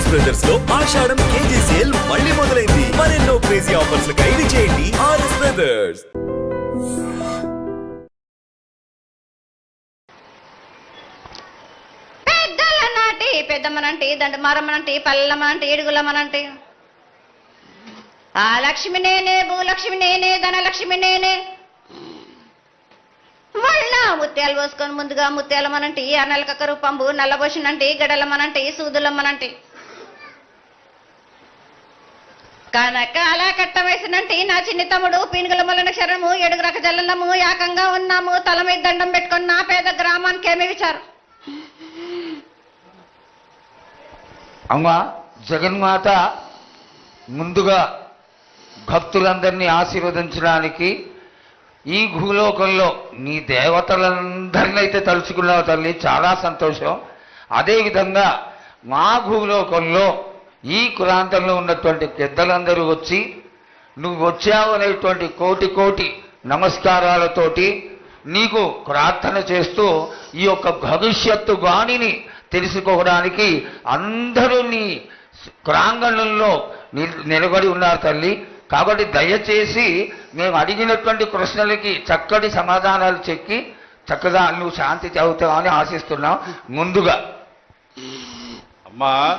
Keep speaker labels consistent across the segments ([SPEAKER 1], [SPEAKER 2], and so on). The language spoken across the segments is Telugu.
[SPEAKER 1] ఆర్ఎస్ బ్రదర్స్లో ఆషాఢం కేజీ సేల్ మళ్ళీ మొదలైంది. మరెన్నో క్రేజీ ఆఫర్స్ ఖైదీ చేయండి ఆర్ఎస్ బ్రదర్స్
[SPEAKER 2] పెద్దలనాటి పెద్దమ్మనంటి దండమారమ్మనంటి పల్లమ్మనంటి ఏడుగులమ్మనంటి. ఆ లక్ష్మి నేనే భూలక్ష్మి నేనే ధనలక్ష్మి నేనే. మళ్ళా ముత్యాలు పోసుకొని ముందుగా ముత్యాలమ్మనంటి ఆ నలకక్క రూపంబు నల్లబోసినంటి గడలమ్మనంటి సూదులమ్మనంటి. కనక అలా కట్టవేసినంటి నా చిన్ని తమ్ముడు పీనుగుల మొలన శరణము ఏడుగు రక జల్లము యాకంగా ఉన్నాము. తల మీద దండం పెట్టుకుని నా పేద గ్రామానికి ఏమి విచారు?
[SPEAKER 3] అమ్మా జగన్మాత ముందుగా భక్తులందరినీ ఆశీర్వదించడానికి ఈ భూలోకంలో నీ దేవతలందరినైతే తలుచుకున్నావు తల్లి. చాలా సంతోషం. అదేవిధంగా మా భూలోకంలో ఈ ప్రాంతంలో ఉన్నటువంటి పెద్దలందరూ వచ్చి నువ్వు వచ్చావు అనేటువంటి కోటి కోటి నమస్కారాలతోటి నీకు ప్రార్థన చేస్తూ ఈ యొక్క భవిష్యత్తు వాణిని తెలుసుకోవడానికి అందరూ నీ ప్రాంగణంలో నిలబడి ఉన్నారు తల్లి. కాబట్టి దయచేసి మేము అడిగినటువంటి ప్రశ్నలకి చక్కటి సమాధానాలు చెక్కి చక్కగా నువ్వు శాంతి చదువుతావని ఆశిస్తున్నాం ముందుగా.
[SPEAKER 4] అమ్మా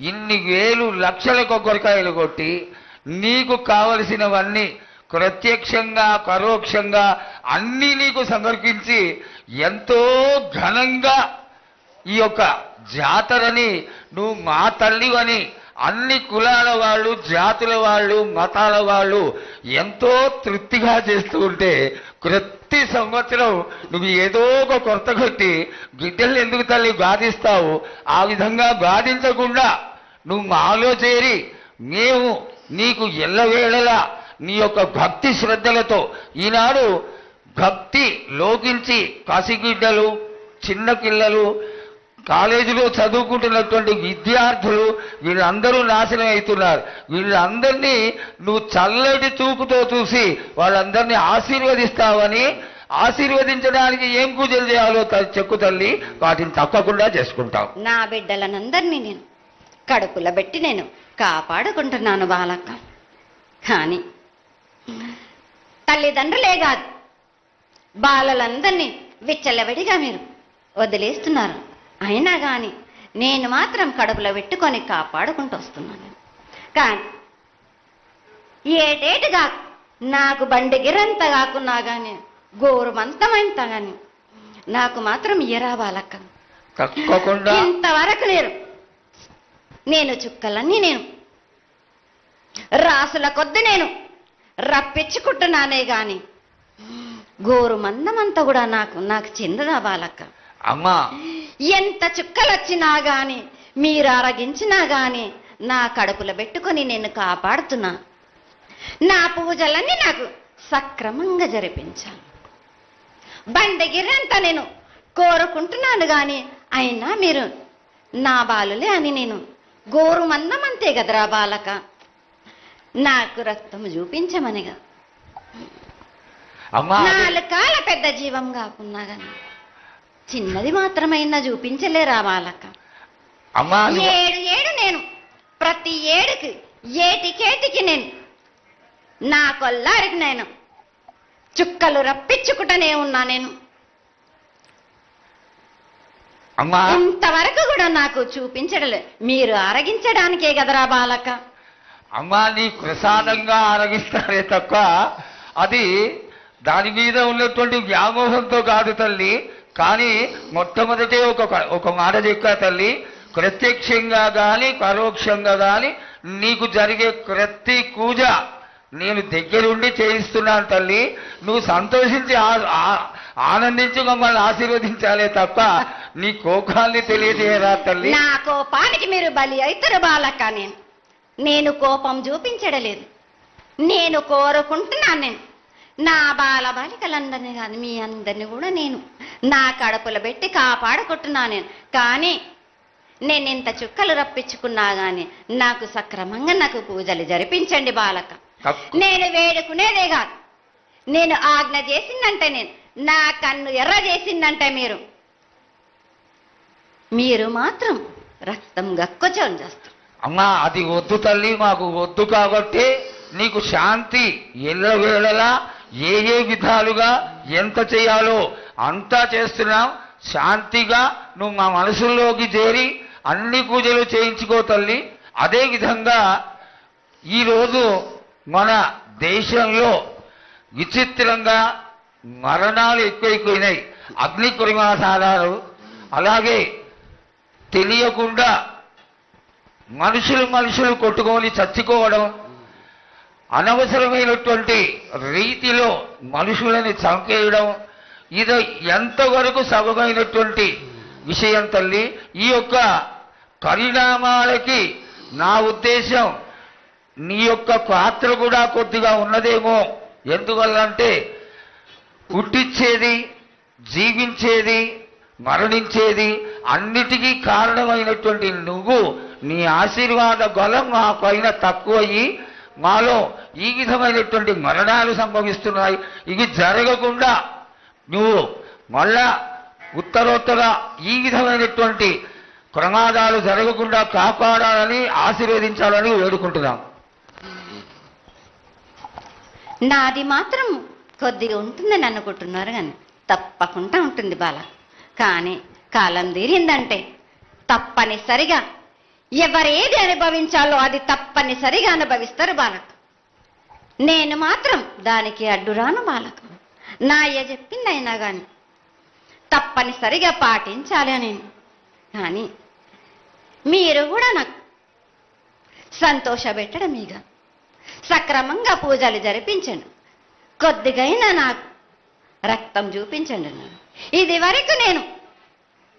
[SPEAKER 3] ఇన్ని వేలు లక్షల కొబ్బరికాయలు కొట్టి నీకు కావలసినవన్నీ ప్రత్యక్షంగా పరోక్షంగా అన్నీ నీకు సమర్పించి ఎంతో ఘనంగా ఈ యొక్క జాతరని నువ్వు మా తల్లివని అన్ని కులాల వాళ్ళు జాతుల వాళ్ళు మతాల వాళ్ళు ఎంతో తృప్తిగా చేస్తూ ఉంటే ప్రతి సంవత్సరం నువ్వు ఏదో ఒక కొరత కొట్టి బిడ్డలు ఎందుకు తల్లి బాధిస్తావు ఆ విధంగా బాధించకుండా నువ్వు మాలో చేరి మేము నీకు ఎల్లవేళలా నీ యొక్క భక్తి శ్రద్ధలతో ఈనాడు భక్తి లోకించి కాశీగిడ్డలు చిన్న పిల్లలు కాలేజీలో చదువుకుంటున్నటువంటి విద్యార్థులు వీళ్ళందరూ నాశనం అవుతున్నారు. వీళ్ళందరినీ నువ్వు చల్లటి చూపుతో చూసి వాళ్ళందరినీ ఆశీర్వదిస్తావని ఆశీర్వదించడానికి ఏం పూజలు చేయాలో చెక్కు తల్లి. వాటిని తప్పకుండా చేసుకుంటాం
[SPEAKER 2] నా బిడ్డలనందరినీ నేను కడుపుల పెట్టి నేను కాపాడుకుంటున్నాను బాలక్క. కానీ తల్లిదండ్రులే కాదు బాలలందరినీ విచ్చలవిడిగా మీరు వదిలేస్తున్నారు. అయినా కానీ నేను మాత్రం కడుపులో పెట్టుకొని కాపాడుకుంటూ వస్తున్నాను. కానీ ఏటేటుగా నాకు బండి గిరంత కాకున్నా కానీ గోరుమంతమంత కానీ నాకు మాత్రం ఇయరా బాలక్క. ఇంతవరకు నేను నేను చుక్కలన్నీ నేను. రాసుల కొద్ది నేను. రప్పించుకుంటున్నానే గాని. గోరు మందమంతా కూడా నాకు నాకు చెందదా బాలక్క?
[SPEAKER 3] అమ్మా.
[SPEAKER 2] ఎంత చుక్కలు వచ్చినా గాని మీరు అరగించినా గాని నా కడుపులో పెట్టుకొని నేను కాపాడుతున్నా. నా పూజలన్నీ నాకు సక్రమంగా జరిపించాను బండగిరంతా నేను కోరుకుంటున్నాను గాని అయినా మీరు నా బాలులే అని నేను గోరు మందం అంతే కదరా బాలక. నాకు రక్తం చూపించమనిగా. నాలుగు కాల పెద్ద జీవం కాకున్నా గాని చిన్నది మాత్రమైనా చూపించలేరా బాలక. ఏడు ఏడు నేను. ప్రతి ఏడుకి ఏటికేటికి నేను. నా కొల్లారికి నేను. చుక్కలు రప్పించుకుంటూనే ఉన్నా నేను.
[SPEAKER 3] అమ్మా.
[SPEAKER 2] ఇంతవరకు కూడా నాకు చూపించడలే. మీరు ఆరగించడానికే కదరా బాలక
[SPEAKER 3] అమ్మా నీ ప్రసాదంగా ఆరగిస్తారే తప్ప అది దాని మీద ఉన్నటువంటి వ్యామోహంతో కాదు తల్లి. కానీ మొట్టమొదటి ఒక ఒక మాట చెక్క తల్లి. ప్రత్యక్షంగా గాని పరోక్షంగా గాని నీకు జరిగే ప్రతి పూజ నేను దగ్గరుండి చేయిస్తున్నాను తల్లి. నువ్వు సంతోషించి ఆనందించి మమ్మల్ని ఆశీర్వదించాలే తప్ప నీ కోపాన్ని తెలియజేయరా తల్లి?
[SPEAKER 2] నా కోపానికి మీరు బలి అవుతారు బాలక నేను. నేను కోపం చూపించడలేదు. నేను కోరుకుంటున్నాను నేను. నా బాల బాలికలందరినీ కాదు మీ అందరిని కూడా నేను నా కడుపులో పెట్టి కాపాడుకుంటున్నాను నేను. కానీ నేను ఇంత చుక్కలు రప్పించుకున్నా గాని నాకు సక్రమంగా నాకు పూజలు జరిపించండి బాలక. నేను వేడుకునేదే కాదు. నేను ఆజ్ఞ చేసిందంటే నేను. నా కన్ను ఎర్ర చేసిందంటే మీరు. మీరు మాత్రం రక్తం గక్కుచోని చేస్తారు.
[SPEAKER 3] అమ్మా అది వద్దు తల్లి మాకు వద్దు కాబట్టి నీకు శాంతి ఎల్లవేళలా ఏ ఏ విధాలుగా ఎంత చేయాలో అంతా చేస్తున్నాం. శాంతిగా నువ్వు మా మనసుల్లోకి చేరి అన్ని పూజలు చేయించుకో తల్లి. అదే విధంగా ఈరోజు మన దేశంలో విచిత్రంగా మరణాలు ఎక్కువైపోయినాయి. అగ్ని కురిమాసాదాలు అలాగే తెలియకుండా మనుషులు మనుషులు కొట్టుకొని చచ్చుకోవడం అనవసరమైనటువంటి రీతిలో మనుషులని చంకేయడం ఇది ఎంతవరకు సబమైనటువంటి విషయం తల్లి? ఈ యొక్క పరిణామాలకి నా ఉద్దేశం నీ యొక్క పాత్ర కూడా కొద్దిగా ఉన్నదేమో. ఎందువల్లంటే పుట్టించేది జీవించేది మరణించేది అన్నిటికీ కారణమైనటువంటి నువ్వు నీ ఆశీర్వాద బలం మా పైన తక్కువయ్యి మాలో ఈ విధమైనటువంటి మరణాలు సంభవిస్తున్నాయి. ఇవి జరగకుండా నువ్వు మళ్ళా ఉత్తరోత్తర ఈ విధమైనటువంటి ప్రమాదాలు జరగకుండా కాపాడాలని ఆశీర్వదించాలని వేడుకుంటున్నాం.
[SPEAKER 2] నాది మాత్రం కొద్దిగా ఉంటుందని అనుకుంటున్నారు కానీ తప్పకుండా ఉంటుంది బాల. కానీ కాలం తీరిందంటే తప్పనిసరిగా ఎవరేది అనుభవించాలో అది తప్పనిసరిగా అనుభవిస్తారు బాలకు. నేను మాత్రం దానికి అడ్డురాను బాలకు. నా అయ్య చెప్పిందైనా కానీ తప్పనిసరిగా పాటించాలి నేను కానీ మీరు కూడా నాకు సంతోషపెట్టడం ఇక. సక్రమంగా పూజలు జరిపించండి. కొద్దిగైనా నాకు రక్తం చూపించండి ఇది వరకు నేను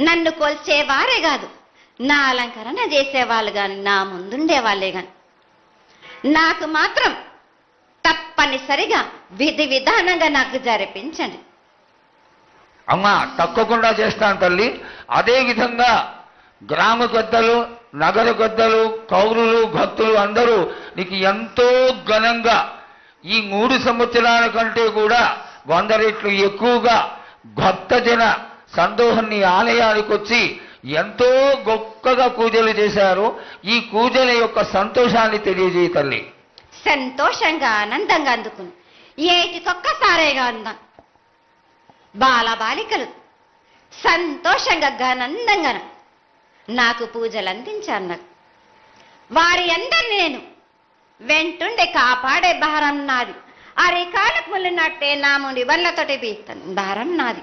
[SPEAKER 2] నన్ను కొల్చేవారే కాదు. నా అలంకరణ చేసేవాళ్ళు కానీ నా ముందుండే వాళ్ళే కానీ నాకు మాత్రం తప్పనిసరిగా విధి విధానంగా నాకు జరిపించండి.
[SPEAKER 3] అమ్మ తక్కకుండా చేస్తాను తల్లి. అదేవిధంగా గ్రామ పెద్దలు నగర పెద్దలు కౌరులు భక్తులు అందరూ నీకు ఎంతో ఘనంగా ఈ మూడు సంవత్సరాల కంటే కూడా వంద రెట్లు ఎక్కువగా భక్తజన సందోహం ఆలయానికి వచ్చి ఎంతో గొప్పగా పూజలు చేశారు. ఈ పూజల యొక్క సంతోషాన్ని తెలియజేయ తల్లి.
[SPEAKER 2] సంతోషంగా ఆనందంగా అందుకుని. ఏటికొక్కసారేగా అందం. బాల బాలికలు సంతోషంగా ఘనందంగా నాకు పూజలు అందించారు. నాకు వారి అందరిని నేను వెంటుండే కాపాడే భారం నాది. అరికాలకు ముళ్ళినట్టే నాముని వల్లతోటి బీస్తాను భారం నాది.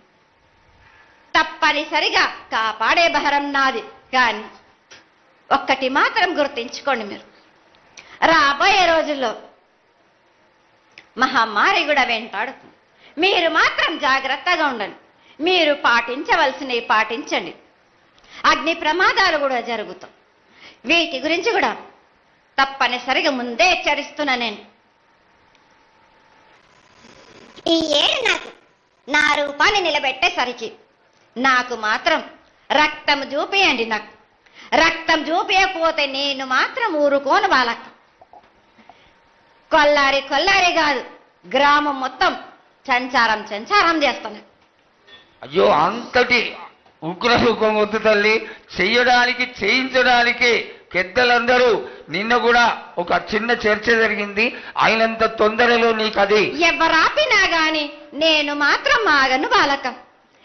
[SPEAKER 2] తప్పనిసరిగా కాపాడే బహరం నాది. కానీ ఒక్కటి మాత్రం గుర్తించుకోండి మీరు. రాబోయే రోజుల్లో మహమ్మారి కూడా వెంటాడుతుంది మీరు మాత్రం జాగ్రత్తగా ఉండండి. మీరు పాటించవలసినవి పాటించండి. అగ్ని ప్రమాదాలు కూడా జరుగుతాం వీటి గురించి కూడా తప్పనిసరిగా ముందే హెచ్చరిస్తున్నా నేను. ఈ ఏడు నాకు నా రూపాన్ని నిలబెట్టేసరికి నాకు మాత్రం రక్తం చూపియండి నాకు. రక్తం చూపించకపోతే నేను మాత్రం ఊరుకోను వాళ్ళకి కొల్లారి కొల్లారి కాదు గ్రామం మొత్తం సంచారం సంచారం చేస్తాను
[SPEAKER 3] అయ్యో అంతటి ఉగ్ర సుఖం వద్దు తల్లి. చెయ్యడానికి చేయించడానికి పెద్దలందరూ నిన్న కూడా ఒక చిన్న చర్చ జరిగింది. అయినంత తొందరలో నీకు అది
[SPEAKER 2] ఎవరాపినా గాని నేను మాత్రం ఆగను బాలకం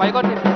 [SPEAKER 5] మైకొట్టి